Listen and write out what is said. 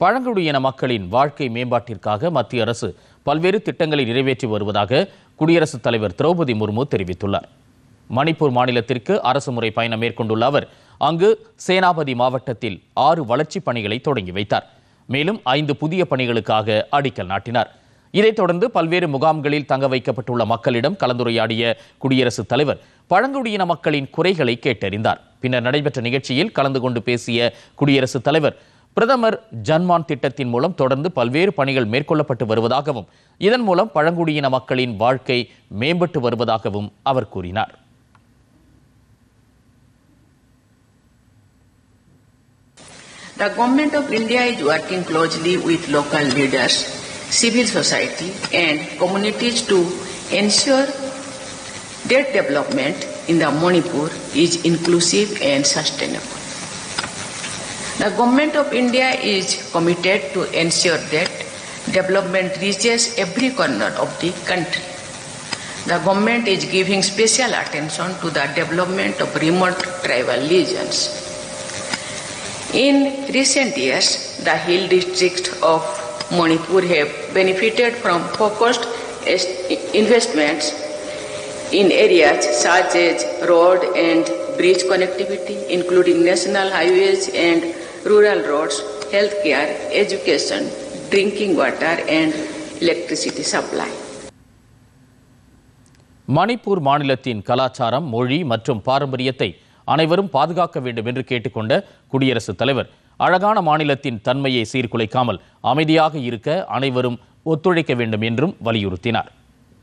பழங்குடியின மக்களின் வாழ்க்கை மேம்பாட்டிற்காக மத்திய அரசு பல்வேறு திட்டங்களை நிறைவேற்றி வருவதாக குடியரசுத் தலைவர் திரௌபதி முர்மு தெரிவித்துள்ளார். மணிப்பூர் மாநிலத்திற்கு அரசு முறை பயணம் மேற்கொண்டுள்ள அவர் அங்கு சேனாபதி மாவட்டத்தில் ஆறு வளர்ச்சிப் பணிகளை தொடங்கி வைத்தார். மேலும் ஐந்து புதிய பணிகளுக்காக அடிக்கல் நாட்டினார். இதைத் தொடர்ந்து பல்வேறு முகாம்களில் தங்க வைக்கப்பட்டுள்ள மக்களிடம் கலந்துரையாடிய குடியரசுத் தலைவர் பழங்குடியின மக்களின் குறைகளை கேட்டறிந்தார். பின்னர் நடைபெற்ற நிகழ்ச்சியில் கலந்து கொண்டு பேசிய குடியரசுத் தலைவர் பிரதமர் ஜன்மான் திட்டத்தின் மூலம் தொடர்ந்து பல்வேறு பணிகள் மேற்கொள்ளப்பட்டு வருவதாகவும் இதன் மூலம் பழங்குடியின மக்களின் வாழ்க்கை மேம்பட்டு வருவதாகவும் அவர் கூறினார் The Government of India is working closely with local leaders, civil society and communities to ensure that development in the Manipur is inclusive and sustainable. The Government of India is committed to ensure that development reaches every corner of the country. The government is giving special attention to the development of remote tribal regions. In recent years, the hill districts of Manipur have benefited from focused investments in areas such as road and bridge connectivity, including national highways and rural roads, healthcare, education, drinking water, and electricity supply. Manipur மாநிலத்தின் கலாச்சாரம் மொழி மற்றும் பாரம்பரியத்தை அனைவரும் பாதுகாக்க வேண்டும் என்று கேட்டுக்கொண்ட குடியரசுத் தலைவர் அழகான மாநிலத்தின் தன்மையை சீர்குலைக்காமல் அமைதியாக இருக்க அனைவரும் ஒத்துழைக்க வேண்டும் என்றும் வலியுறுத்தினார்